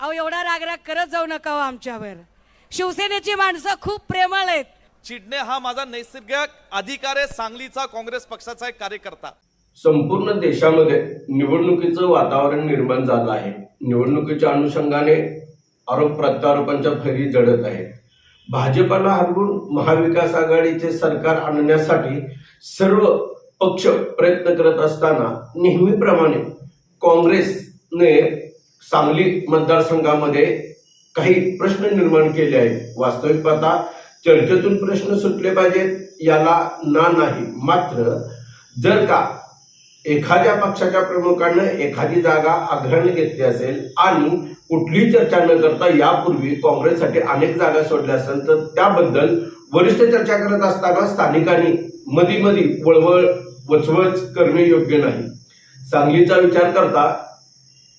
अहो एवढा रागराग करत जाऊ नका हो आमच्यावर. शिवसेनेची माणसं खूप प्रेमळ आहेत. चिडणे हा माझा नैसर्गिक अधिकार आहे सांगलीचा काँग्रेस पक्षाचा एक कार्यकर्ता. संपूर्ण देशामध्ये निवडणुकीचं वातावरण निर्माण झालं आहे. निवडणुकीच्या अनुषंगाने आरोप प्रत्यारोपांच्या फैरी जडत आहेत. भाजपाला हरवून महाविकास आघाडीचे सरकार आणण्यासाठी सर्व पक्ष प्रयत्न करत असताना नेहमीप्रमाणे काँग्रेसने सांगली मतदारसंघामध्ये काही प्रश्न निर्माण केले आहेत. वास्तविक पाहता चर्चेतून प्रश्न सुटले पाहिजेत याला ना नाही. मात्र जर का एखाद्या पक्षाच्या प्रमुखानं एखादी जागा आग्रहाने घेतली असेल आणि कुठलीही चर्चा न करता यापूर्वी काँग्रेससाठी अनेक जागा सोडल्या असेल तर त्याबद्दल वरिष्ठ चर्चा करत असताना स्थानिकांनी मधी मधी वळवळ वचवच करणे योग्य नाही. सांगलीचा विचार करता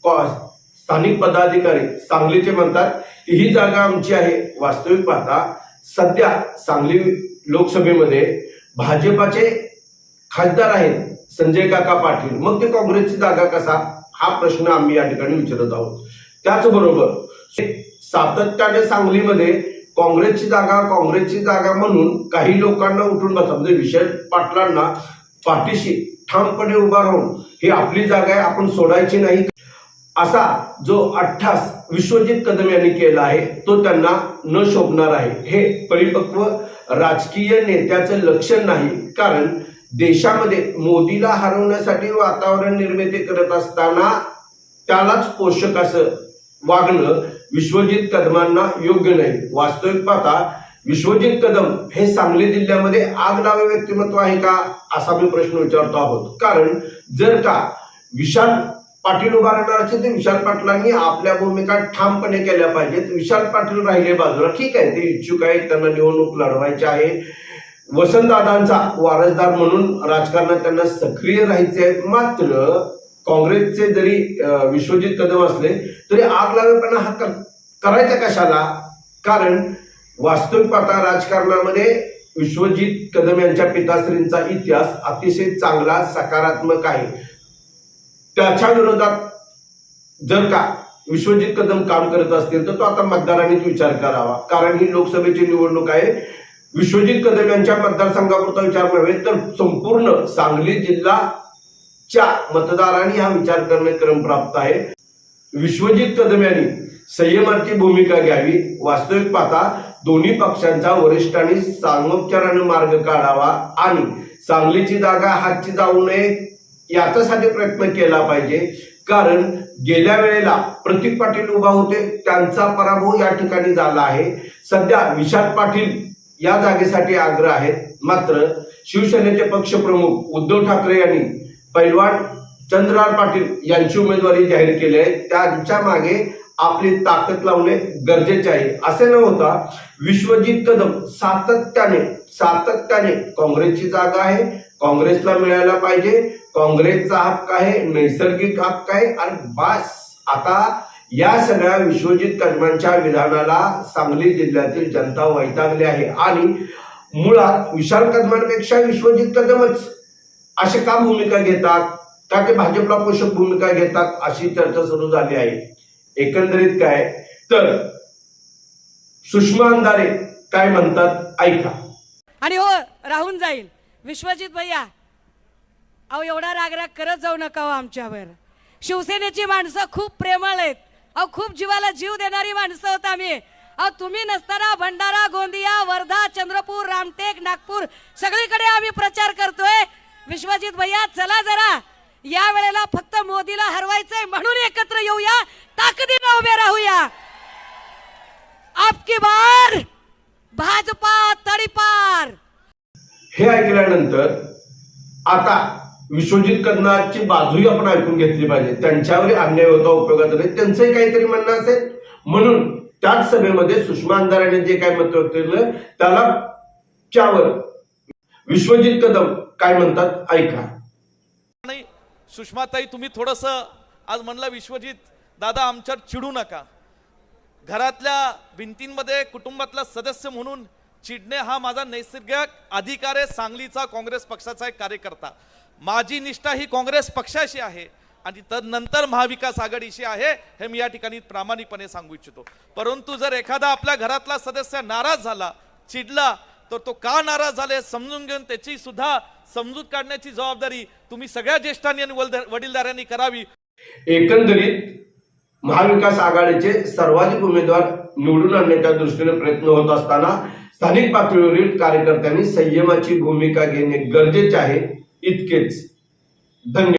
कॉ- स्थानिक पदाधिकारी सांगलीचे म्हणतात की ही जागा आमची आहे. वास्तविक पाहता सध्या सांगली लोकसभेमध्ये भाजपाचे खासदार आहेत संजय काका पाटील. मग ते काँग्रेसची जागा कसा? हा प्रश्न आम्ही या ठिकाणी विचारत आहोत. त्याचबरोबर सातत्याने सांगलीमध्ये काँग्रेसची जागा काँग्रेसची जागा म्हणून काही लोकांना उठून बसा. म्हणजे विषय पाटलांना पाठीशी ठामपणे उभा राहून ही आपली जागा आहे आपण सोडायची नाही. असा जो अठ्ठास विश्वजित कदम यांनी केला आहे तो त्यांना न शोभणार आहे. हे परिपक्व राजकीय नेत्याचं लक्षण नाही कारण देशामध्ये मोदीला हरवण्यासाठी वातावरण निर्मिती करत असताना त्यालाच पोषक असं वागणं विश्वजित कदमांना योग्य नाही. वास्तविक पाहता विश्वजित कदम हे सांगली जिल्ह्यामध्ये आग लावे व्यक्तिमत्व आहे का असा मी प्रश्न विचारतो आहोत. कारण जर का विशाल पाटील उभा राहणार असेल तर विशाल पाटलांनी आपल्या भूमिका ठामपणे केल्या पाहिजेत. विशाल पाटील राहिले बाजूला. ठीक आहे ते इच्छुक आहेत त्यांना निवडणूक लढवायची आहे. वसंतदादांचा वारसदार म्हणून राजकारणात त्यांना सक्रिय राहायचे आहे मात्र काँग्रेसचे जरी विश्वजित कदम असले तरी आग लावेपणा हा कर- करायचा कशाला? कारण वास्तविक पाहता राजकारणामध्ये विश्वजित कदम यांच्या पिताश्रींचा इतिहास अतिशय चांगला सकारात्मक आहे. त्याच्या विरोधात जर का विश्वजित कदम काम करत असतील तर तो आता मतदारांनीच विचार करावा. कारण ही लोकसभेची निवडणूक आहे. विश्वजित कदम यांच्या मतदारसंघापुरता विचार नव्हे तर संपूर्ण सांगली जिल्हाच्या मतदारांनी हा विचार करणे क्रमप्राप्त आहे. विश्वजित कदम यांनी संयमाची भूमिका घ्यावी. वास्तविक पाहता दोन्ही पक्षांच्या वरिष्ठांनी सामोपचाराने मार्ग काढावा आणि सांगलीची जागा हातची जाऊ नये याच्यासाठी प्रयत्न केला पाहिजे. कारण गेल्या वेळेला प्रतीक पाटील उभा होते त्यांचा पराभव या ठिकाणी झाला आहे. सध्या विशाल पाटील या जागेसाठी आग्रह आहेत. मात्र शिवसेनेचे पक्षप्रमुख उद्धव ठाकरे यांनी पैलवान चंद्रलाल पाटील यांची उमेदवारी जाहीर केली आहे. त्यांच्या मागे आपली ताकद लावणे गरजेचे आहे. असे न होता विश्वजित कदम सातत्याने सातत्याने काँग्रेसची जागा आहे. काँग्रेसला मिळायला पाहिजे. काँग्रेसचा हक्क आहे नैसर्गिक हक्क आहे आणि बास. आता या सगळ्या विश्वजित कदमांच्या विधानाला सांगली जिल्ह्यातील जनता वैतागली आहे. आणि मुळात विशाल कदमांपेक्षा विश्वजित कदमच असे का भूमिका घेतात? का ते भाजपला पोषक भूमिका घेतात? अशी चर्चा सुरू झाली आहे. एकंदरीत काय? तर सुषमा अंधारे काय म्हणतात? ऐका. आणि हो राहून जाईल. विश्वजित भैया अहो एवढा रागराग करत जाऊ नका हो आमच्यावर. शिवसेनेची माणसं खूप प्रेमळ आहेत. अहो खूप जीवाला जीव देणारी माणसं होत आम्ही. अहो तुम्ही नसताना भंडारा गोंदिया वर्धा चंद्रपूर रामटेक नागपूर सगळीकडे आम्ही प्रचार करतोय. विश्वजित भैया चला जरा. या वेळेला फक्त मोदीला हरवायचंय म्हणून एकत्र येऊया. ताकदीनं उभे राहूया. आपकी बार भाजपा तडीपार. हे ऐकल्यानंतर आता विश्वजित कन्नाची बाजूही आपण ऐकून घेतली पाहिजे. त्यांच्यावर अन्याय होता उपयोगाचा नाही त्यांचंही काहीतरी म्हणणं असेल. म्हणून त्याच सभेमध्ये सुषमा अंधाराने जे काय मत केलं त्याला त्यावर विश्वजित कदम काय म्हणतात ऐका. नाही सुषमाताई तुम्ही थोडस आज म्हणला विश्वजित दादा आमच्यावर चिडू नका. घरातल्या भिंतींमध्ये कुटुंबातला सदस्य म्हणून चिडणे हा माझा नैसर्गिक अधिकार आहे सांगलीचा काँग्रेस पक्षाचा एक कार्यकर्ता. माझी निष्ठा ही काँग्रेस पक्षाशी आहे आणि तदनंतर महाविकास आघाडीशी आहे हे मी या ठिकाणी प्रामाणिकपणे सांगू इच्छितो. परंतु जर एखादा आपल्या घरातला सदस्य नाराज झाला चिडला तर तो का नाराज झाले समजून घेऊन त्याची सुद्धा समजूत काढण्याची जबाबदारी तुम्ही सगळ्या ज्येष्ठांनी आणि वडीलधाऱ्यांनी करावी. एकंदरीत महाविकास आघाडीचे सर्वाधिक उमेदवार निवडून आणण्याच्या दृष्टीने प्रयत्न होत असताना स्थानिक पातळीवरील कार्यकर्त्यांनी संयमाची भूमिका घेणे गरजेचे आहे. इतकेच. धन्यवाद.